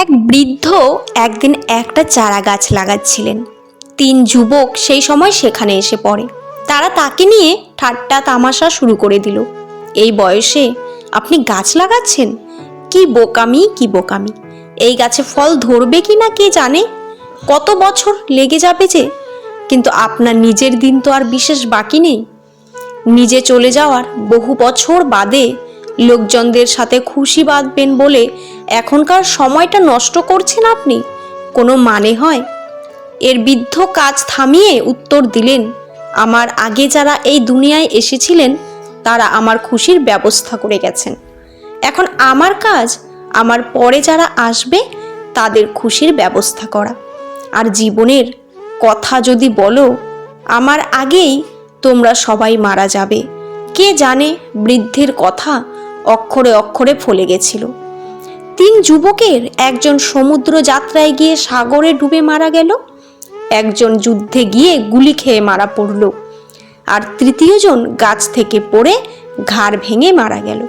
এক বৃদ্ধ একদিন একটা চারা গাছ লাগাচ্ছিলেন। তিন যুবক সেই সময় সেখানে এসে পড়ে। তারা তাকে নিয়ে ঠাট্টা তামাশা শুরু করে দিল। এই বয়সে আপনি গাছ লাগাচ্ছেন? কি বোকামি কি বোকামি। এই গাছে ফল ধরবে কি না কে জানে? কত বছর লেগে যাবে যে? কিন্তু আপনার নিজের দিন তো আর বিশেষ বাকি নেই। নিজে চলে যাওয়ার বহু বছর বাদে লোকজনদের সাথে খুশি বাঁধবেন বলে এখনকার সময়টা নষ্ট করছেন আপনি? কোনো মানে হয়? এর বৃদ্ধ কাজ থামিয়ে উত্তর দিলেন, আমার আগে যারা এই দুনিয়ায় এসেছিলেন, তারা আমার খুশির ব্যবস্থা করে গেছেন। এখন আমার কাজ, আমার পরে যারা আসবে, তাদের খুশির ব্যবস্থা করা। আর জীবনের কথা যদি বলো, আমার আগেই তোমরা সবাই মারা যাবে। কে জানে বৃদ্ধের কথা অক্ষরে অক্ষরে ফলে গেছিল। তিন যুবকের একজন সমুদ্র যাত্রায় গিয়ে সাগরে ডুবে মারা গেল, একজন যুদ্ধে গিয়ে গুলি খেয়ে মারা পড়ল, আর তৃতীয়জন গাছ থেকে পড়ে ঘাড় ভেঙে মারা গেল।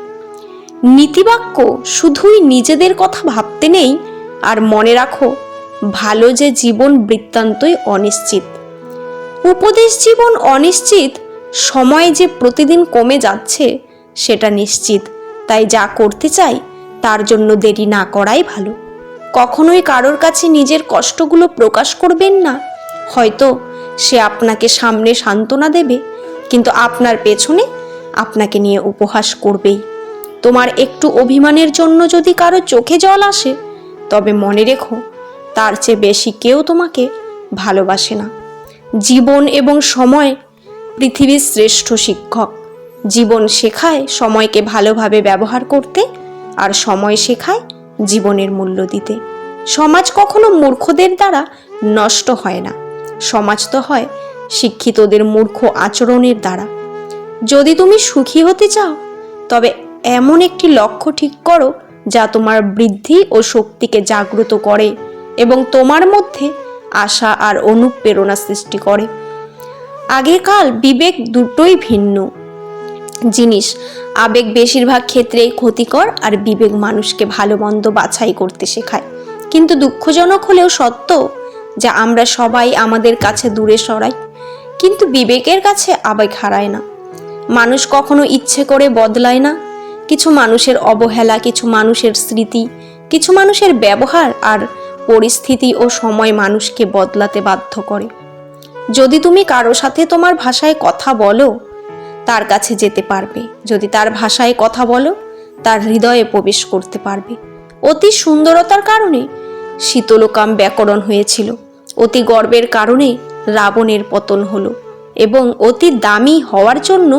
নীতিবাক্য শুধুই নিজেদের কথা ভাবতে নেই, আর মনে রাখো, ভালো যে জীবন বৃত্তান্তই অনিশ্চিত। উপদেশ জীবন অনিশ্চিত, সময় যে প্রতিদিন কমে যাচ্ছে, সেটা নিশ্চিত। তাই যা করতে চাই, তার জন্য দেরি না করাই ভালো। কখনোই কারোর কাছে নিজের কষ্টগুলো প্রকাশ করবেন না। হয়তো সে আপনাকে সামনে সান্ত্বনা দেবে, কিন্তু আপনার পেছনে আপনাকে নিয়ে উপহাস করবেই। তোমার একটু অভিমানের জন্য যদি কারও চোখে জল আসে, তবে মনে রেখো, তার চেয়ে বেশি কেউ তোমাকে ভালোবাসে না। জীবন এবং সময় পৃথিবীর শ্রেষ্ঠ শিক্ষক। জীবন শেখায় সময়কে ভালোভাবে ব্যবহার করতে আর সময় শেখায় জীবনের মূল্য দিতে। সমাজ কখনো মূর্খদের দ্বারা নষ্ট হয় না। সমাজ তো হয় শিক্ষিতদের মূর্খ আচরণের দ্বারা। যদি তুমি সুখী হতে চাও, তবে এমন একটি লক্ষ্য ঠিক করো যা তোমার বৃদ্ধি ও শক্তিকে জাগ্রত করে এবং তোমার মধ্যে আশা আর অনুপ্রেরণা সৃষ্টি করে। আগেকাল বিবেক দুটোই ভিন্ন। জিনিস। আবেগ বেশিরভাগ ক্ষেত্রেই ক্ষতিকর আর বিবেক মানুষকে ভালো মন্দ বাছাই করতে শেখায়। কিন্তু দুঃখজনক হলেও সত্য যা আমরা সবাই আমাদের কাছে দূরে সরাই, কিন্তু বিবেকের কাছে আবেগ হারায় না। মানুষ কখনো ইচ্ছে করে বদলায় না। কিছু মানুষের অবহেলা, কিছু মানুষের স্মৃতি, কিছু মানুষের ব্যবহার আর পরিস্থিতি ও সময় মানুষকে বদলাতে বাধ্য করে। যদি তুমি কারও সাথে তোমার ভাষায় কথা বলো তার কাছে যেতে পারবে। যদি তার ভাষায় কথা বলো, তার হৃদয়ে প্রবেশ করতে পারবে। অতি সুন্দরতার কারণে শীতলকাম ব্যাকরণ হয়েছিল। অতি গর্বের কারণে রাবণের পতন হলো এবং অতি দামি হওয়ার জন্য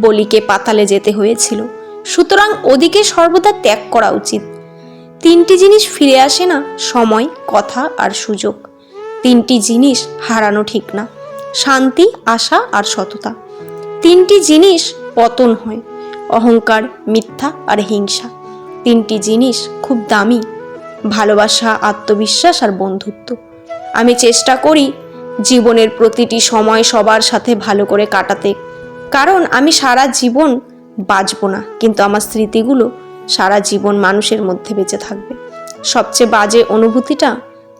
বলিকে পাতালে যেতে হয়েছিল। সুতরাং ওদিকে সর্বদা ত্যাগ করা উচিত। তিনটি জিনিস ফিরে আসে না, সময়, কথা আর সুযোগ। তিনটি জিনিস হারানো ঠিক না, শান্তি, আশা আর সততা। তিনটি জিনিস পতন হয়, অহংকার, মিথ্যা আর হিংসা। তিনটি জিনিস খুব দামি, ভালোবাসা, আত্মবিশ্বাস আর বন্ধুত্ব। আমি চেষ্টা করি জীবনের প্রতিটি সময় সবার সাথে ভালো করে কাটাতে। কারণ আমি সারা জীবন বাঁচব না, কিন্তু আমার স্মৃতিগুলো সারা জীবন মানুষের মধ্যে বেঁচে থাকবে। সবচেয়ে বাজে অনুভূতিটা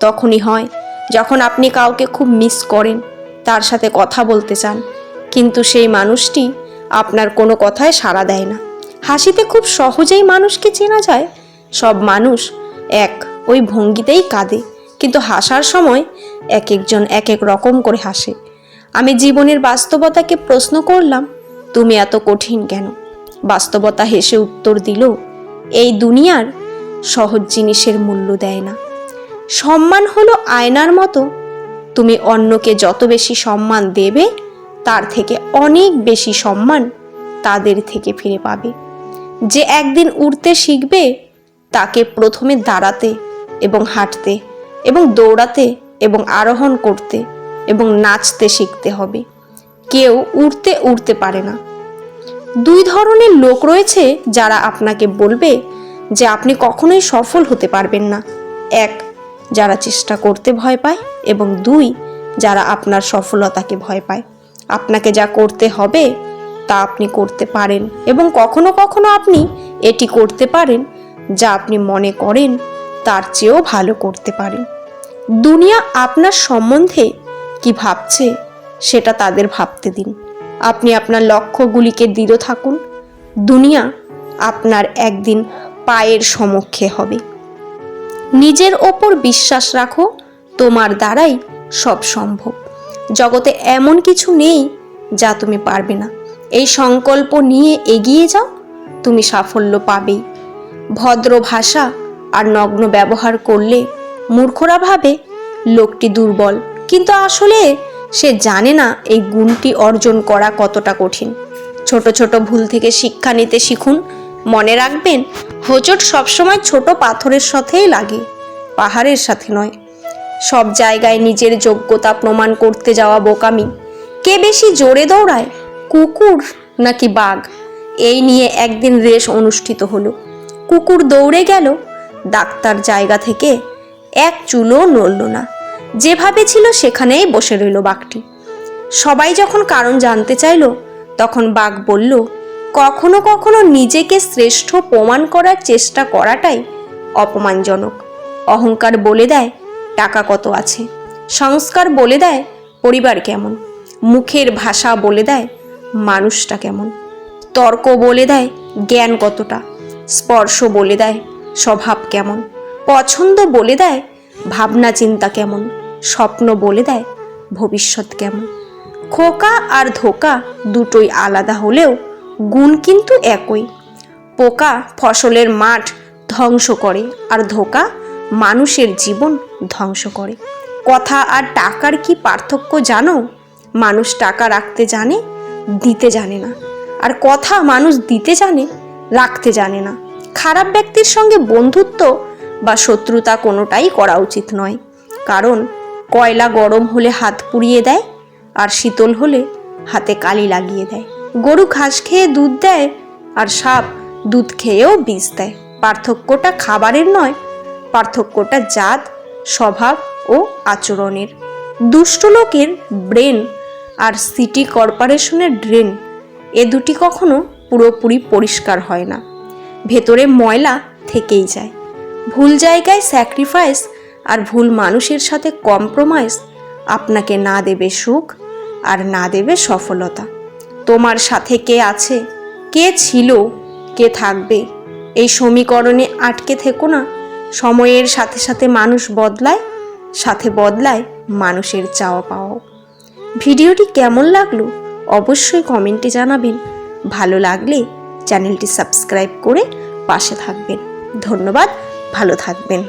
তখনই হয় যখন আপনি কাউকে খুব মিস করেন, তার সাথে কথা বলতে চান কিন্তু সেই মানুষটি আপনার কোনো কথায় সাড়া দেয় না। হাসিতে খুব সহজেই মানুষকে চেনা যায়। সব মানুষ এক, ওই ভঙ্গিতেই কাঁদে, কিন্তু হাসার সময় এক একজন এক এক রকম করে হাসে। আমি জীবনের বাস্তবতাকে প্রশ্ন করলাম, তুমি এত কঠিন কেন? বাস্তবতা হেসে উত্তর দিল, এই দুনিয়ার সহজ জিনিসের মূল্য দেয় না। সম্মান হলো আয়নার মতো। তুমি অন্যকে যত বেশি সম্মান দেবে তার থেকে অনেক বেশি সম্মান তাদের থেকে ফিরে পাবে। যে একদিন উড়তে শিখবে, তাকে প্রথমে দাঁড়াতে এবং হাঁটতে এবং দৌড়াতে এবং আরোহণ করতে এবং নাচতে শিখতে হবে। কেউ উড়তে উড়তে পারে না। দুই ধরনের লোক রয়েছে যারা আপনাকে বলবে যে আপনি কখনোই সফল হতে পারবেন না। এক, যারা চেষ্টা করতে ভয় পায় এবং দুই, যারা আপনার সফলতাকে ভয় পায়। আপনাকে যা করতে হবে, তা আপনি করতে পারেন এবং কখনো কখনো আপনি এটি করতে পারেন, যা আপনি মনে করেন তার চেয়েও ভালো করতে পারেন। দুনিয়া আপনার সম্বন্ধে কি ভাবছে, সেটা তাদের ভাবতে দিন। আপনি আপনার লক্ষ্যগুলিকে দৃঢ় থাকুন। দুনিয়া আপনার একদিন পায়ের সমক্ষে হবে। নিজের ওপর বিশ্বাস রাখো, তোমার দ্বারাই সব সম্ভব। জগতে এমন কিছু নেই যা তুমি পারবে না। এই সংকল্প নিয়ে এগিয়ে যাও, তুমি সাফল্য পাবেই। ভদ্র ভাষা আর নগ্ন ব্যবহার করলে মূর্খরা ভাবে লোকটি দুর্বল, কিন্তু আসলে সে জানে না এই গুণটি অর্জন করা কতটা কঠিন। ছোট ছোট ভুল থেকে শিক্ষা নিতে শিখুন, মনে রাখবেন, হোঁচট সবসময় ছোট পাথরের সাথেই লাগে, পাহাড়ের সাথে নয়। সব জায়গায় নিজের যোগ্যতা প্রমাণ করতে যাওয়া বোকামি। কে বেশি জোরে দৌড়ায়, কুকুর নাকি বাঘ? এই নিয়ে একদিন রেস অনুষ্ঠিত হলো। কুকুর দৌড়ে গেল, ডাক্তার জায়গা থেকে এক চুলও নড়ল না। যেভাবে ছিল সেখানেই বসে রইল বাঘটি। সবাই যখন কারণ জানতে চাইল, তখন বাঘ বলল, কখনো কখনো নিজেকে শ্রেষ্ঠ প্রমাণ করার চেষ্টা করাটাই অপমানজনক। অহংকার বলে দেয় টাকা কত আছে? সংস্কার বলে দেয় পরিবার কেমন? মুখের ভাষা বলে দেয় মানুষটা কেমন? তর্ক বলে দেয় জ্ঞান কতটা? স্পর্শ বলে দেয় স্বভাব কেমন? পছন্দ বলে দেয় ভাবনা চিন্তা কেমন? স্বপ্ন বলে দেয় ভবিষ্যৎ কেমন? খোকা আর ধোকা দুটোই আলাদা হলেও গুণ কিন্তু একই। পোকা ফসলের মাঠ ধ্বংস করে আর ধোকা মানুষের জীবন ধ্বংস করে। কথা আর টাকার কি পার্থক্য জানো? মানুষ টাকা রাখতে জানে, দিতে জানে না। আর কথা মানুষ দিতে জানে, রাখতে জানে না। খারাপ ব্যক্তির সঙ্গে বন্ধুত্ব বা শত্রুতা কোনোটাই করা উচিত নয়। কারণ কয়লা গরম হলে হাত পুড়িয়ে দেয়, আর শীতল হলে হাতে কালি লাগিয়ে দেয়। গরু ঘাস খেয়ে দুধ দেয়, আর সাপ দুধ খেয়েও বিষ দেয়। পার্থক্যটা খাবারের নয় পার্থক্যটা জাত, স্বভাব ও আচরণের। দুষ্ট লোকের ব্রেন আর সিটি কর্পোরেশনের ড্রেন, এ দুটি কখনো পুরোপুরি পরিষ্কার হয় না। ভেতরে ময়লা থেকেই যায়। ভুল জায়গায় স্যাক্রিফাইস আর ভুল মানুষের সাথে কম্প্রোমাইজ আপনাকে না দেবে সুখ আর না দেবে সফলতা। তোমার সাথে কে আছে? কে ছিল? কে থাকবে? এই সমীকরণে আটকে থেকো না। সময়ের সাথে সাথে মানুষ বদলায়, সাথে বদলায় মানুষের চাওয়া পাওয়াও। ভিডিওটি কেমন লাগল অবশ্যই কমেন্টে জানাবেন। ভালো লাগলে চ্যানেলটি সাবস্ক্রাইব করে পাশে থাকবেন। ধন্যবাদ, ভালো থাকবেন।